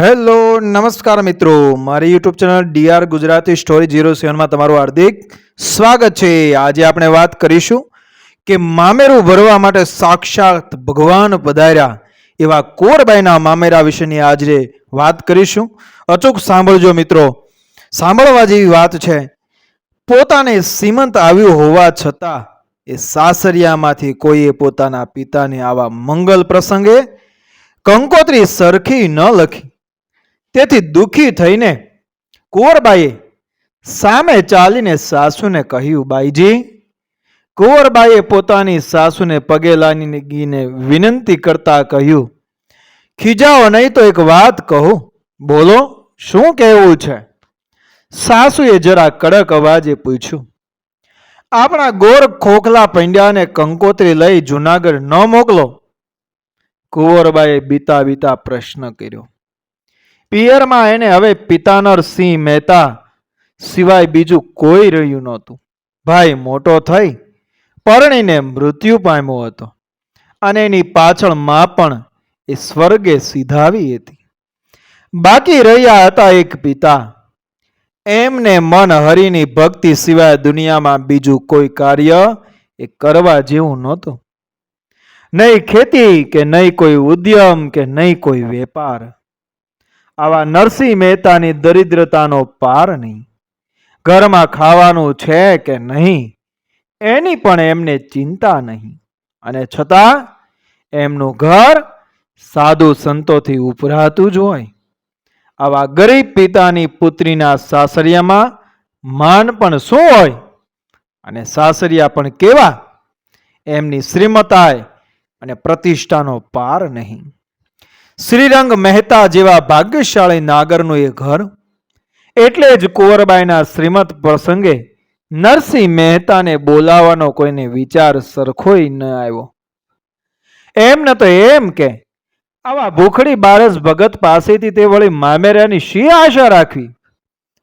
Hello, નમસ્કાર મિત્રો. મારી YouTube channel DR Gujarati story zero સેવનમાં તમારું હાર્દિક સ્વાગત છે. આજે આપણે વાત કરીશું કે મામેરું ભરવા માટે સાક્ષાત ભગવાન પધાર્યા એવા કોરબાઈના મામેરા વિશેની આજે વાત કરીશું. અચૂક સાંભળજો મિત્રો. સાંભળવા જેવી વાત છે. પોતાને સીમંત આવ્યું હોવા છતાં એ સાસરિયામાંથી કોઈએ પોતાના પિતાને આવા મંગલ પ્રસંગે કંકોત્રી સરખી ન લખી. તેથી દુઃખી થઈને કુંવરબાઈએ સામે ચાલીને સાસુને કહ્યું, બાઈજી, કુંવરબાઈએ પોતાની સાસુને પગે લાગીને વિનંતી કરતા કહ્યું, ખીજાઓ નહીં તો એક વાત કહું. બોલો, શું કહેવું છે? સાસુએ જરા કડક અવાજે પૂછ્યું, આપણા ગોર ખોખલા પંડ્યાને કંકોત્રી લઈ જુનાગઢ ન મોકલો. કુંવરબાએ બીતા બીતા પ્રશ્ન કર્યો પિયરમાં એને હવે પિતાનર સિંહ મહેતા સિવાય બીજું કોઈ રહ્યું નહોતું. ભાઈ મોટો થઈ, પરણીને મૃત્યુ પામ્યો હતો. અને એની પાછળમાં પણ એ સ્વર્ગે સીધાવી હતી. બાકી રહ્યા હતા એક પિતા. એમને મન હરિની ભક્તિ સિવાય દુનિયામાં બીજું કોઈ કાર્ય એ કરવા જેવું નહોતું. નહીં ખેતી કે નહીં કોઈ ઉદ્યમ કે નહીં કોઈ વેપાર. આવા નરસિંહ મહેતાની દરિદ્રતાનો પાર નહીં. ઘરમાં ખાવાનું છે કે નહીં, એની પણ એમને ચિંતા નહીં. અને છતાં એમનું ઘર સાધુ સંતોથી ઉભરાતું જ હોય. આવા ગરીબ પિતાની પુત્રીના સાસરિયામાં માન પણ શું હોય? અને સાસરિયા પણ કેવા? એમની શ્રીમતાય અને પ્રતિષ્ઠાનો પાર નહીં. શ્રીરંગ મહેતા જેવા ભાગ્યશાળી નાગરનું એ ઘર. એટલે જ કુંવરબાઈના શ્રીમત પ્રસંગે નરસિંહ મહેતાને બોલાવવાનો કોઈને વિચાર સરખોય ન આવ્યો. એમ ન તો એમ કે, આવા ભૂખડી બારસ ભગત પાસેથી તે વળી મામેરાની શી આશા રાખવી?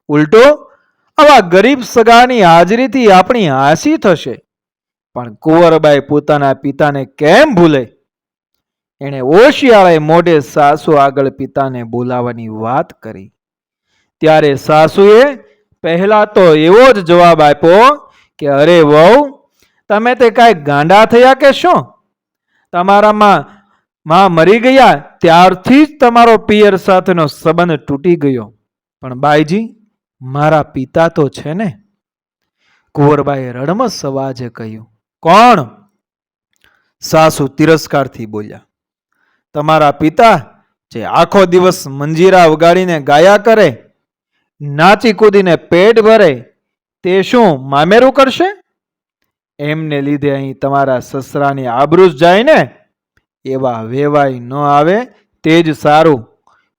ઉલટો, આવા ગરીબ સગાની હાજરીથી આપણી હાસી થશે. પણ કુંવરબાઈ પોતાના પિતાને કેમ ભૂલે? એણે ઓશિયાળે મોઢે સાસુ આગળ પિતાને બોલાવાની વાત કરી. ત્યારે સાસુએ પહેલા તો એવો જ જવાબ આપ્યો કે, અરે વહુ, તમે તે કાંઈ ગાંડા થયા કે શું? તમારામાં માં મરી ગયા ત્યારથી જ તમારો પિયર સાથેનો સંબંધ તૂટી ગયો. પણ બાઈજી, મારા પિતા તો છે ને. કુંવરબાઈએ રડમસ અવાજે કહ્યું, કોણ? સાસુ તિરસ્કારથી બોલ્યા તમારા પિતા જે આખો દિવસ મંજીરા વગાડીને ગાયા કરે, નાચી કૂદીને પેટ ભરે, તે શું મામેરું કરશે? એમને લીધે અહીં તમારા સસરાની આબરૂસ જાય ને? એવા વેવાય ન આવે, તે જ સારું.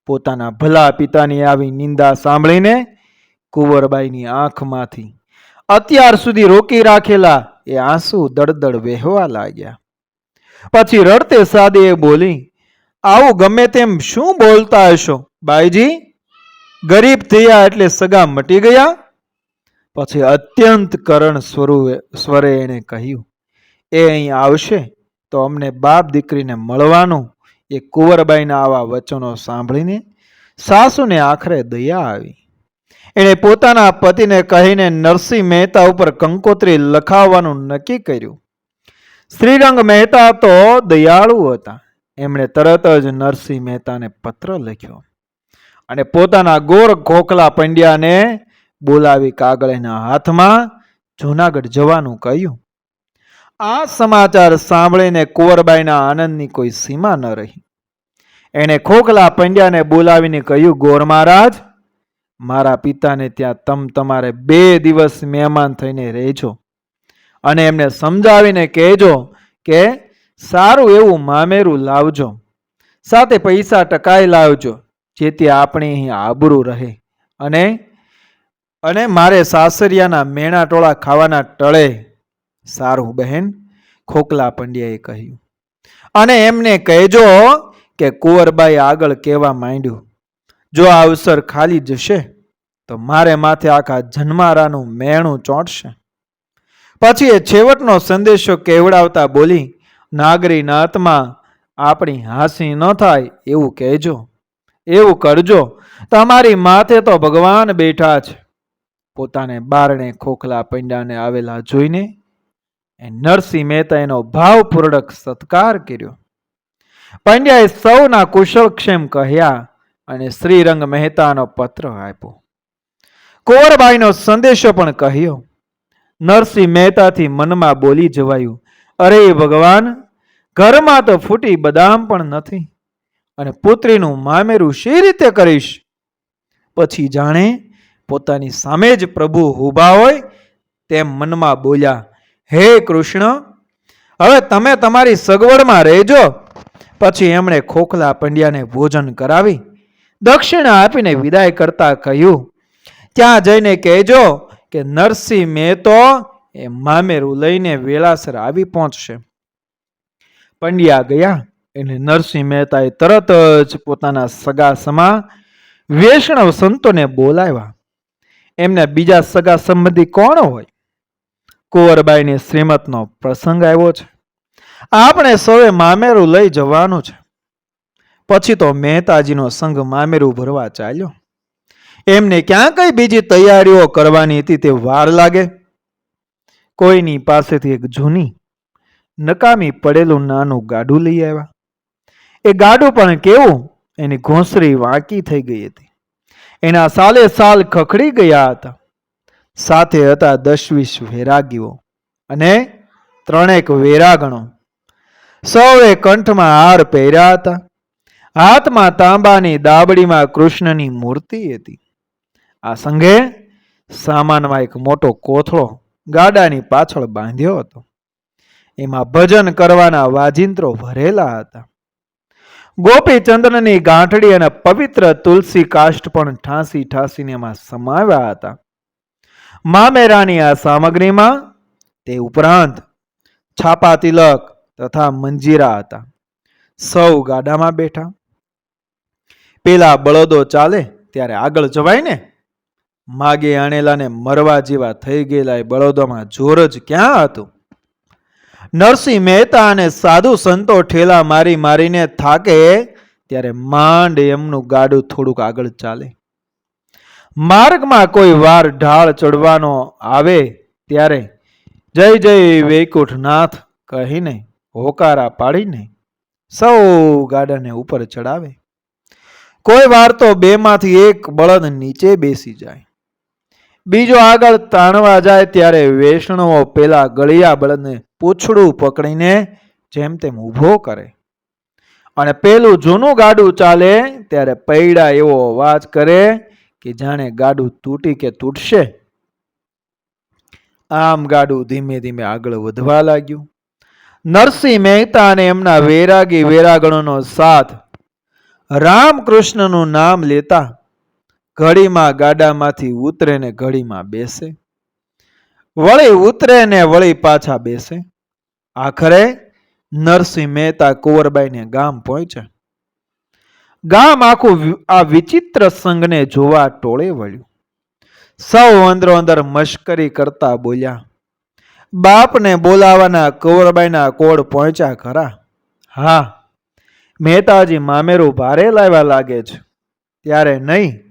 પોતાના ભલા પિતાની આવી નિંદા સાંભળીને કુંવરબાઈની આંખમાંથી અત્યાર સુધી રોકી રાખેલા એ આંસુ દળદળ વહેવા લાગ્યા. પછી રડતે સાદે એ બોલી આવું ગમે તેમ શું બોલતા હશો? બાઈજી, ગરીબ થયા એટલે સગા મટી ગયા? પછી અત્યંત કરણ સ્વરૂપે સ્વરે એણે કહ્યું, એ અહીં આવશે તો અમને બાપ દીકરીને મળવાનું. એ કુંવરબાઈના આવા વચનો સાંભળીને સાસુને આખરે દયા આવી. એણે પોતાના પતિને કહીને નરસિંહ મહેતા ઉપર કંકોત્રી લખાવવાનું નક્કી કર્યું. શ્રીરંગ મહેતા તો દયાળુ હતા. એમણે તરત જ નરસિંહ મહેતાને પત્ર લખ્યો અને પોતાના ગોર ખોખલા પંડ્યાને બોલાવી કાગળ એના હાથમાં જૂનાગઢ જવાનું કહ્યું. આ સમાચાર સાંભળીને કુંવરબાઈના આનંદની કોઈ સીમા ન રહી. એણે ખોખલા પંડ્યાને બોલાવીને કહ્યું, ગોર મહારાજ, મારા પિતાને ત્યાં તમ તમારે બે દિવસ મહેમાન થઈને રહેજો અને એમને સમજાવીને કહેજો કે સારું એવું મામેરું લાવજો. સાથે પૈસા ટકાઈ લાવજો, જેથી આપણી અહીં આબરૂ રહે. અને અને મારે સાસરિયાના મેણા ટોળા ખાવાના ટળે, સારું બહેન ખોકલા પંડ્યાએ કહ્યું. અને એમને કહેજો કે કુંવરબાઈ આગળ કહેવા માંડ્યું, જો આ અવસર ખાલી જશે, તો મારે માથે આખા જન્મારાનું મેણું ચોંટશે. પછી એ છેવટનો સંદેશો કેવડાવતા બોલી નાગરી આત્મા આપણી હાંસી ન થાય એવું કહેજો. એવું કરજો. તમારી માથે તો ભગવાન બેઠા છે. પોતાને બારણે ખોખલા પંડાને આવેલા જોઈને એ નરસિંહ મહેતા એનો ભાવપૂર્વક સત્કાર કર્યો. પંડ્યાએ સૌના કુશળક્ષેમ કહ્યા અને શ્રીરંગ મહેતાનો પત્ર આપ્યો. કુંવરબાઈનો સંદેશો પણ કહ્યો. નરસિંહ મહેતાથી મનમાં બોલી જવાયું અરે ભગવાન, ઘરમાં તો ફૂટી બદામ પણ નથી. અને પુત્રીનું મામેરું શી રીતે કરીશ? પછી જાણે પોતાની સામે જ પ્રભુ ઊભા હોય તેમ મનમાં બોલ્યા, હે કૃષ્ણ, હવે તમે તમારી સગવડમાં રહેજો. પછી એમણે ખોખલા પંડ્યાને ભોજન કરાવી, દક્ષિણા આપીને વિદાય કરતા કહ્યું, ત્યાં જઈને કહેજો કે નરસિંહ મહેતો એ મામેરું લઈને વેળાસર આવી પહોંચશે. પંડ્યા ગયા એને નરસિંહ મહેતાએ તરત જ પોતાના સગા સમા વૈષ્ણવ સંતોને બોલાવ્યા. એમને બીજા સગા સંબંધી કોણ હોય? કુંવરબાઈની શ્રીમતનો પ્રસંગ આવ્યો છે. આપણે સૌએ મામેરું લઈ જવાનું છે. પછી તો મહેતાજીનો સંઘ મામેરું ભરવા ચાલ્યો. એમને ક્યાં કઈ બીજી તૈયારીઓ કરવાની હતી તે વાર લાગે. કોઈની પાસેથી એક જૂની, નકામી પડેલું નાનું ગાડું લઈ આવ્યા. એ ગાડું પણ કેવું? એની ઘોંસરી વાંકી થઈ ગઈ હતી. એના સાલે સાલ ખખડી ગયા હતા. સાથે હતા દસ વીસ વૈરાગીઓ અને ત્રણેક વેરાગણો. સૌએ કંઠમાં હાર પહેર્યા હતા. હાથમાં તાંબાની દાબડીમાં કૃષ્ણની મૂર્તિ હતી. આ સંઘે સામાનમાં એક મોટો કોથળો ગાડાની પાછળ બાંધ્યો હતો. એમાં ભજન કરવાના વાજિંત્રો ભરેલા હતા. ગોપીચંદ્રની ગાંઠડી અને પવિત્ર તુલસી કાષ્ટ પણ ઠાંસી ઠાંસીને એમાં સમાવ્યા હતા. મામેરાની આ સામગ્રીમાં તે ઉપરાંત છાપા તિલક તથા મંજીરા હતા. સૌ ગાડામાં બેઠા. પેલા બળદો ચાલે ત્યારે આગળ જવાય ને માગે આણેલાને મરવા જેવા થઈ ગયેલા એ બળદોમાં જોર જ ક્યાં હતું? નરસિંહ મહેતા અને સાધુ સંતો ઠેલા મારી મારીને થાકે ત્યારે માંડ એમનું ગાડું થોડુંક આગળ ચાલે. માર્ગમાં કોઈ વાર ઢાળ ચડવાનો આવે ત્યારે જય જય વૈકુંઠનાથ કહીને હોકારા પાડીને સૌ ગાડાને ઉપર ચડાવે. કોઈ વાર તો બેમાંથી એક બળદ નીચે બેસી જાય. બીજો આગળ તાણવા જાય ત્યારે વૈષ્ણવો પેલા ગળિયા બળદને પૂંછડું પકડીને જેમ તેમ ઊભો કરે. અને પેલું જૂનું ગાડું ચાલે ત્યારે પૈડા એવો અવાજ કરે કે જાણે ગાડું તૂટી કે તૂટશે. આમ ગાડું ધીમે ધીમે આગળ વધવા લાગ્યું. નરસિંહ મહેતા અને એમના વૈરાગી વૈરાગણોનો સાથ રામકૃષ્ણનું નામ લેતા ઘડીમાં ગાડામાંથી ઉતરે ને ઘડીમાં બેસે. વળી ઉતરે ને વળી પાછા બેસે. આખરે નરસિંહ મહેતા કુંવરબાઈને ગામ પહોંચ્યા. ગામ આખું આ વિચિત્ર સંઘને જોવા ટોળે વળ્યું. સૌ અંદરો અંદર મશ્કરી કરતા બોલ્યા, બાપને બોલાવાના કુંવરબાઈના કોડ પહોંચ્યા ખરા. હા, મહેતાજી મામેરું ભારે લાવ્યા લાગે છે. ત્યારે નહીં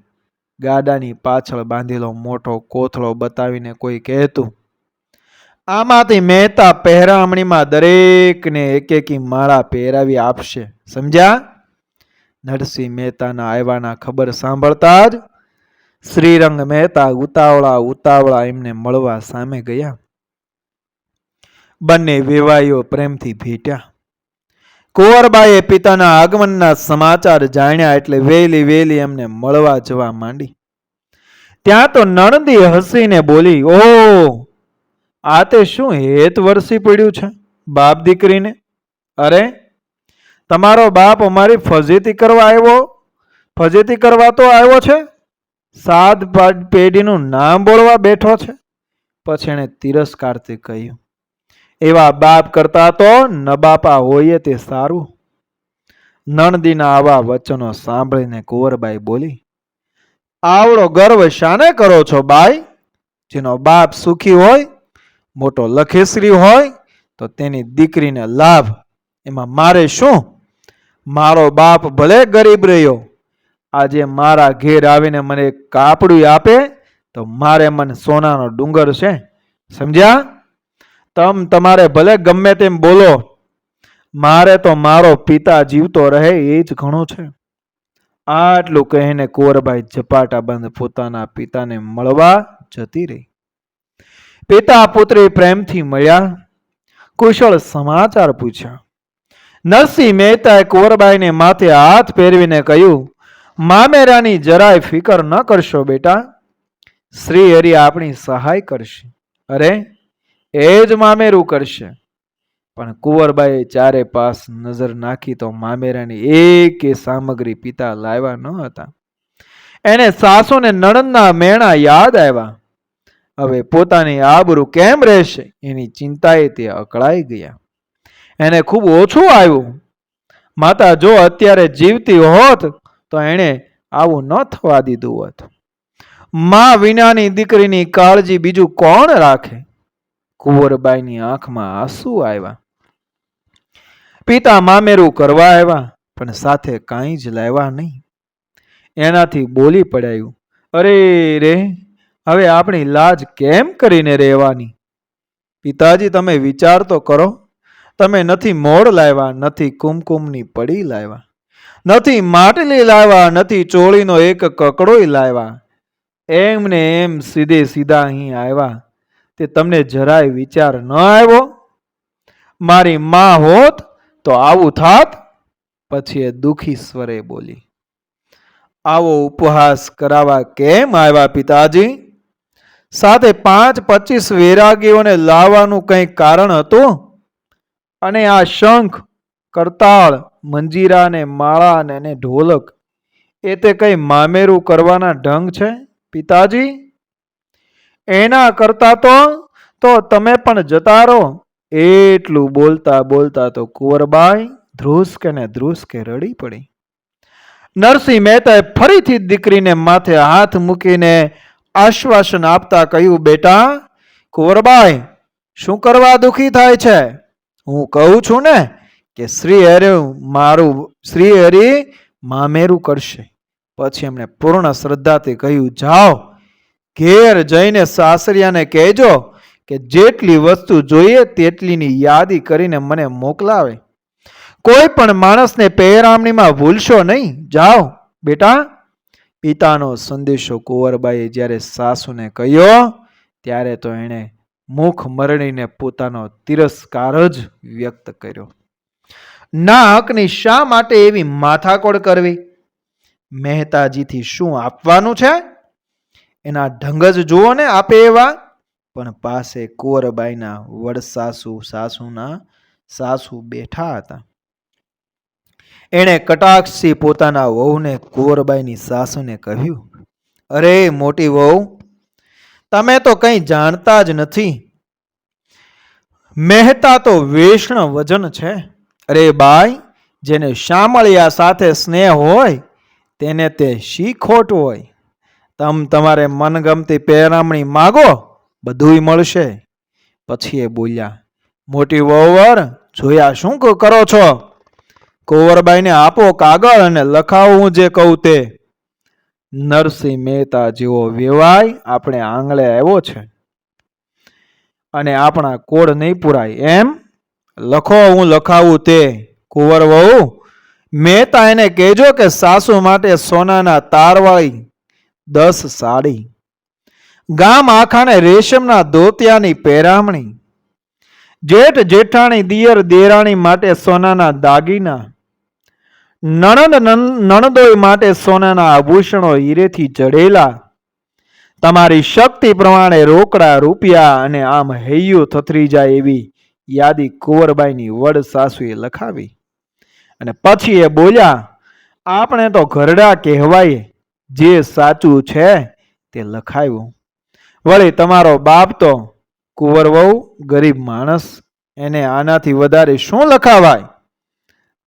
ગાડાની પાછળ બાંધેલો મોટો કોથળો બતાવીને કોઈ કહેતું, આમાંથી મહેતા પહેરામણીમાં દરેકને એક એકી માળા પહેરાવી આપશે. સમજ્યા? નરસિંહ મહેતાના આવ્યાના ખબર સાંભળતા જ શ્રીરંગ મહેતા ઉતાવળા ઉતાવળા એમને મળવા સામે ગયા. બંને વેવાઈઓ પ્રેમથી ભેટ્યા. કુંવરબાઈએ પિતાના આગમનના સમાચાર જાણ્યા એટલે વહેલી વેલી એમને મળવા જવા માંડી. ત્યાં તો નણંદી હસીને બોલી ઓ આ તે શું હેત વરસી પડ્યું છે? બાપ દીકરીને? અરે, તમારો બાપ અમારી ફજેતી કરવા આવ્યો? ફજેતી કરવા તો આવ્યો છે? સાત પેઢીનું નામ બોલવા બેઠો છે? પછી એણે તિરસ્કારથી કહ્યું એવા બાપ કરતા તો ન બાપા હોઈએ તે સારું. નણદીના આવા વચનો સાંભળીને કુંવરબાઈ બોલી, આવડો ગર્વ શાને કરો છો બાઈ? જેનો બાપ સુખી હોય, મોટો લખેશ્રી હોય, તો તેની દીકરીને લાભ. એમાં મારે શું? મારો બાપ ભલે ગરીબ રહ્યો, આજે મારા ઘેર આવીને મને કાપડું આપે, તો મારે મન સોનાનો ડુંગર છે. સમજ્યા? તમ તમારે ભલે ગમે તેમ બોલો. મારે તો મારો પિતા જીવતો રહે એ જ ઘણું છે. આટલું કહીને કુંવરબાઈ ઝપાટા બંધ પોતાના પિતાને મળવા જતી રહી. પિતા પુત્રી પ્રેમથી મળ્યા. કુશળ સમાચાર પૂછ્યા. નરસિંહ મહેતાએ કુંવરબાઈને માથે હાથ પહેરવીને કહ્યું, મામેરાની જરાય ફિકર ન કરશો બેટા. શ્રી હરિ આપણી સહાય કરશે. અરે એ જ મામેરું કરશે. પણ કુંવરબાઈએ ચારે પાસ નજર નાખી તો મામેરાની એકે સામગ્રી પિતા લાવ્યા ન હતા. એને સાસુને નણંદના મેણા યાદ આવ્યા. હવે પોતાની આબરૂ કેમ રહેશે? એની ચિંતાએ તે અકળાઈ ગયા. એને ખૂબ ઓછું આવ્યું. માતા જો અત્યારે જીવતી હોત તો એણે આવું ન થવા દીધું હોત. મા વિનાની દીકરીની કાળજી બીજું કોણ રાખે? કુંવરબાઈની આંખમાં આંસુ આવ્યા. પિતા મામેરું કરવા આવ્યા, પણ સાથે કાંઈ જ લાવ્યા નહીં. એનાથી બોલી પડાયું, અરે રે, હવે આપણી લાજ કેમ કરીને રહેવાની? પિતાજી, તમે વિચાર તો કરો, તમે નથી મોડ લાવ્યા, નથી કુમકુમની પડી લાવ્યા, નથી માટલી લાવ્યા, નથી ચોળીનો એક કકડોય લાવ્યા. એમને એમ સીધે સીધા અહીં આવ્યા. તે તમને જરાય વિચાર ન આવ્યો? મારી માં હોત તો આવું થાત? પછી એ દુખી સ્વરે બોલી, આવો ઉપહાસ કરાવવા કેમ આવ્યા પિતાજી? સાથે પાંચ પચીસ વૈરાગીઓને લાવવાનું કંઈ કારણ હતું? અને આ શંખ, કરતાળ, મંજીરા ને માળા ને ઢોલક, એ તે કઈ મામેરું કરવાના ઢંગ છે, પિતાજી? એના કરતા તો તો તમે પણ જતા રહો. એટલું બોલતા બોલતા તો કુંવરબાઈ ધ્રુસકે ને ધ્રુસકે રડી પડી. નરસિંહ મહેતાએ ફરીથી દીકરીને માથે હાથ મૂકીને આશ્વાસન આપતા કહ્યું, બેટા, કુંવરબાઈ, શું કરવા દુખી થાય છે? હું કહું છું ને કે શ્રી હરિ મારું, શ્રી હરિ મામેરું કરશે. પછી એમણે પૂર્ણ શ્રદ્ધાથી કહ્યું, જાઓ ઘેર જઈને સાસરિયાને કહેજો કે જેટલી વસ્તુ જોઈએ તેટલીની યાદી કરીને મને મોકલાવે. કોઈ પણ માણસને પહેરામણીમાં ભૂલશો નહીં. જાઓ, બેટા. પિતાનો સંદેશો કુંવરબાઈએ જ્યારે સાસુને કહ્યો, ત્યારે તો એણે મુખ મરણીને પોતાનો તિરસ્કાર જ વ્યક્ત કર્યો. ના હકની શા માટે એવી માથાકોડ કરવી? મહેતાજીથી શું આપવાનું છે? એના ઢંગ જ જુઓ ને આપે એવા. પણ પાસે કુંવરબાઈના વડ સાસુ, સાસુના સાસુ બેઠા હતા. એણે કટાક્ષથી પોતાના વહુને કુંવરબાઈની સાસુને કહ્યું, અરે મોટી વહુ, તમે તો કંઈ જાણતા જ નથી. મહેતા તો વૈષ્ણવ વજન છે. અરે બાઈ, જેને શામળિયા સાથે સ્નેહ હોય, તેને તે શી ખોટ હોય. તમ તમારે મનગમતી પહેરામણી માગો, બધુંય મળશે. પછી એ બોલ્યા, મોટી વહુવર, જોયા શું કરો છો? કુંવરબાઈને આપો કાગળ અને લખાવું હું જે કહું તે. નરસિંહ મહેતા જેવો વેવાય આપણે આંગળે આવ્યો છે. અને આપણા કોડ નહીં પુરાય એમ? લખો હું લખાવું તે. કુંવર વહુ, મહેતા એને કહેજો કે સાસુ માટે સોનાના તારવાળી દસ સાડી. ગામ આખાને રેશમના ધોતિયાની પહેરામણી. જેઠ જેઠાણી દિયર દેરાણી માટે સોનાના દાગીના. નણંદ નણદોય માટે સોનાના આભૂષણો હીરેથી જડેલા તમારી શક્તિ પ્રમાણે રોકડા રૂપિયા અને આમ હૈયું થથરી જાય એવી યાદી કુંવરબાઈની વડ સાસુએ લખાવી. અને પછી એ બોલ્યા, આપણે તો ઘરડા કહેવાય જે સાચું છે તે લખાયું. વળી તમારો બાપ તો કુંવર વહુ ગરીબ માણસ, એને આનાથી વધારે શું લખાવાય?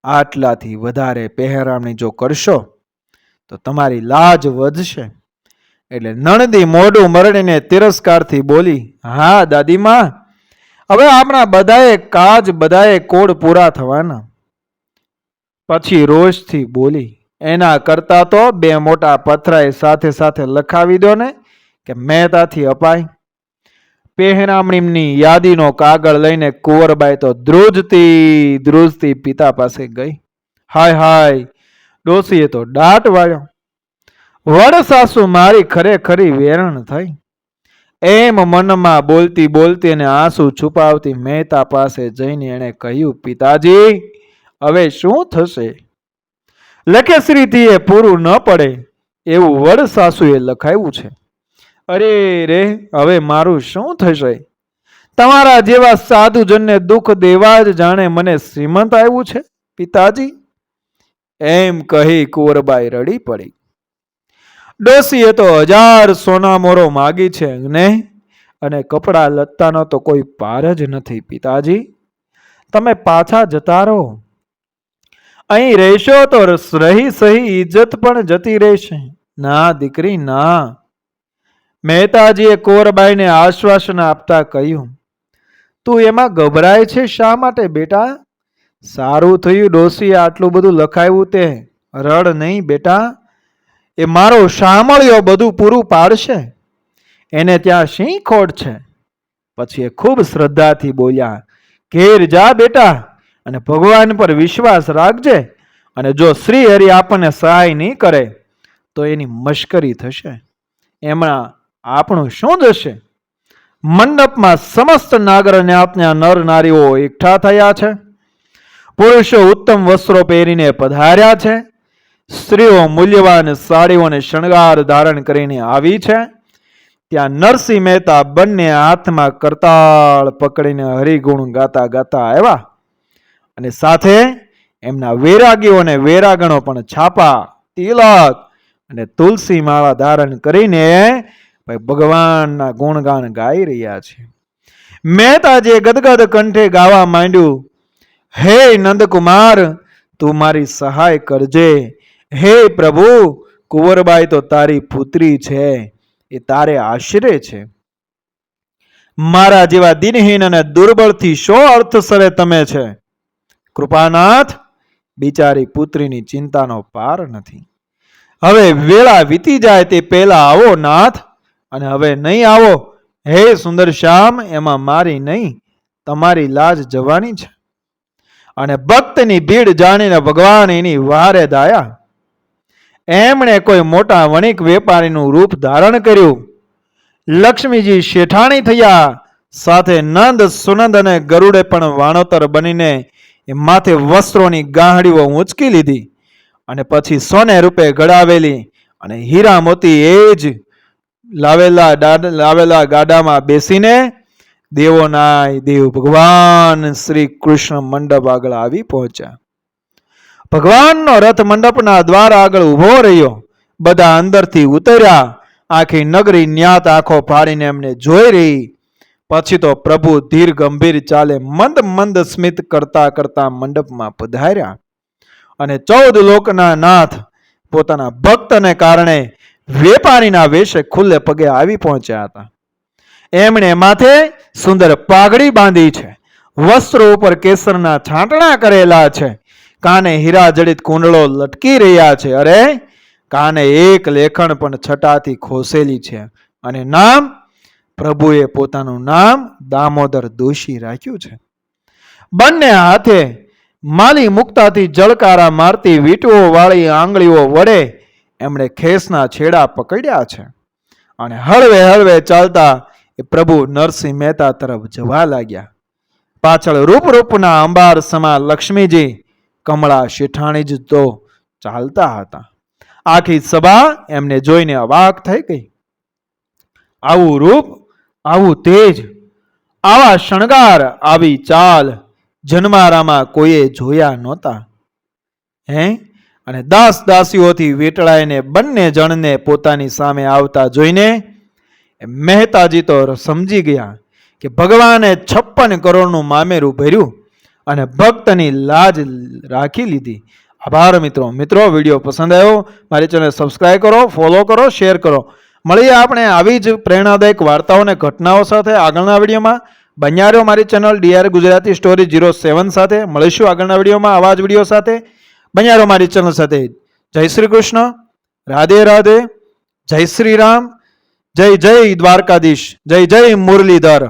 આટલાથી વધારે પહેરામણી જો કરશો, તો તમારી લાજ વધશે. એટલે નણદી મોઢું મરડીને તિરસ્કારથી બોલી, હા દાદીમાં હવે આપણા બધાએ કાજ, બધાએ કોડ પૂરા થવાના. પછી રોષથી બોલી એના કરતા તો બે મોટા પથરાએ સાથે સાથે લખાવી દો ને કે મહેતાથી અપાય. પહેરામણીની યાદીનો કાગળ લઈને કુંવરબાઈ તો ધ્રુજતી ધ્રુજતી પિતા પાસે ગઈ. હાય હાય, ડોસીએ તો દાટ વાળ્યો. વડ સાસુ મારી ખરેખરી વેરણ થઈ. એમ મનમાં બોલતી બોલતી અને આંસુ છુપાવતી મહેતા પાસે જઈને એણે કહ્યું, પિતાજી, હવે શું થશે? લખેશ્રીથી એ પૂરું ન પડે એવું વડ સાસુએ લખાયું છે. અરે રે, હવે મારું શું થશે? તમારા જેવા સાધુજનને દુઃખ દેવા જ જાણે મને શ્રીમંત આવ્યું છે, પિતાજી? એમ કહી કુંવરબાઈ રડી પડી. ડોસીએ તો હજાર સોના મોરો માગી છે ને, અને કપડાં લત્તાનો તો કોઈ પાર જ નથી, પિતાજી. તમે પાછા જતા રહો. અહીં રહેશો તો રહી સહી ઇજ્જત પણ જતી રહેશે. ના, દીકરી, ના. મહેતાજીએ કોરબાઈને આશ્વાસન આપતા કહ્યું, તું એમાં ગભરાય છે શા માટે બેટા? સારું થયું ડોસીએ આટલું બધું લખાયું તે. રડ નહીં બેટા. એ મારો સાંભળ્યો બધું પૂરું પાડશે. એને ત્યાં શી ખોટ છે. પછી એ ખૂબ શ્રદ્ધાથી બોલ્યા, ઘેર જા બેટા. અને ભગવાન પર વિશ્વાસ રાખજે અને જો શ્રી હરિ આપણને સહાય નહીં કરે, તો એની મશ્કરી થશે. એમાં આપણું શું જશે? મંડપમાં સમસ્ત નાગર અને આપના નર નારીઓ એકઠા થયા છે. પુરુષો ઉત્તમ વસ્ત્રો પહેરીને પધાર્યા છે. સ્ત્રીઓ મૂલ્યવાન સાડીઓને શણગાર ધારણ કરીને આવી છે. ત્યાં નરસિંહ મહેતા બંને હાથમાં કરતાળ પકડીને હરિગુણ ગાતા ગાતા આવ્યા. અને સાથે એમના વેરાગીઓ અને વેરાગણો પણ છાપા તિલક અને તુલસી માળા ધારણ કરીને ભાઈ ભગવાનના ગુણગાન ગાઈ રહ્યા છે. મહેતાજીએ ગદગદ કંઠે ગાવા માંડ્યું, હે નંદકુમાર, તું મારી સહાય કરજે. હે પ્રભુ, કુંવરબાઈ તો તારી પુત્રી છે, એ તારે આશરે છે. મારા જેવા દિનહીન અને દુર્બળથી શો અર્થ સરે તમે છે? કૃપાનાથ બિચારી પુત્રીની ચિંતાનો પાર નથી. હવે વેળા વીતી જાય તે પહેલા આવો નાથ, અને હવે નહીં આવો. હે સુંદર શ્યામ, એમાં મારી નહીં, તમારી લાજ જવાની છે. અને ભક્તની ભીડ જાણીને ભગવાન એની વારે દાયા. એમણે કોઈ મોટા વણિક વેપારીનું રૂપ ધારણ કર્યું. લક્ષ્મીજી શેઠાણી થયા. સાથે નંદ, સુનંદ અને ગરુડે પણ વાણોતર બનીને એ માથે વસ્ત્રોની ગાંહડીઓ ઊંચકી લીધી અને પછી સોને રૂપે ઘડાવેલી અને હીરા મોતી એ જ લાવેલા લાવેલા ગાડામાં બેસીને દેવોનાય દેવ ભગવાન શ્રી કૃષ્ણ મંડપ આગળ આવી પહોંચ્યા. ભગવાનનો રથ મંડપના દ્વાર આગળ ઊભો રહ્યો. બધા અંદરથી ઉતર્યા. આખી નગરી ન્યાત આંખો ફાડીને એમને જોઈ રહી. પછી તો પ્રભુ ધીર ગંભીર ચાલે મંદ મંદ સ્મિત કરતા કરતા મંડપમાં પધાર્યા. અને ચૌદ લોકના નાથ પોતાના ભક્તને કારણે વેપારીના વેશે ખુલ્લે પગે આવી પહોંચ્યા હતા. એમણે માથે સુંદર પાઘડી બાંધી છે, વસ્ત્રો ઉપર કેસરના છાંટણા કરેલા છે, કાને હીરા જડિત કુંડળો લટકી રહ્યા છે, અરે કાને એક લેખણ પણ છટાથી ખોસેલી છે, અને નામ પ્રભુએ પોતાનું નામ દામોદર દોશી રાખ્યું છે. બંને હાથે માલી મુક્તાથી જળકારા મારતી વીંટવો વાળી આંગળીઓ વડે એમણે ખેસના છેડા પકડ્યા છે અને હળવે હળવે ચાલતા એ પ્રભુ નરસિંહ મહેતા તરફ જવા લાગ્યા. પાછળ રૂપરૂપના અંબાર સમા લક્ષ્મીજી કમળા શેઠાણી જ તો ચાલતા હતા. આખી સભા એમને જોઈને અવાક થઈ ગઈ. આવું રૂપ આવું તેજ. આવા શણગાર આવી ચાલ. જન્મારામાં કોઈએ જોયા નહોતા. હે? અને દાસ દાસીઓથી વેટળાઈને બંને જણને પોતાની સામે આવતા જોઈને મહેતાજી તો સમજી ગયા કે ભગવાને છપ્પન કરોડનું મામેરું ભર્યું અને ભક્તની લાજ રાખી લીધી. આભાર મિત્રો. મિત્રો, વીડિયો પસંદ આવ્યો? મારી ચેનલ સબસ્ક્રાઈબ કરો, ફોલો કરો, શેર કરો. મળીએ આપણે આવી જ પ્રેરણાદાયક વાર્તાઓ અને ઘટનાઓ સાથે આગળના વિડીયોમાં. બન્યારો મારી channel DR Gujarati story zero seven સાથે. મળીશું આગળના વિડીયોમાં આવા જ વીડિયો સાથે. બન્યારો મારી ચેનલ સાથે. જય શ્રી કૃષ્ણ. રાધે રાધે. જય શ્રી રામ. જય જય દ્વારકાધીશ. જય જય મુરલીધર.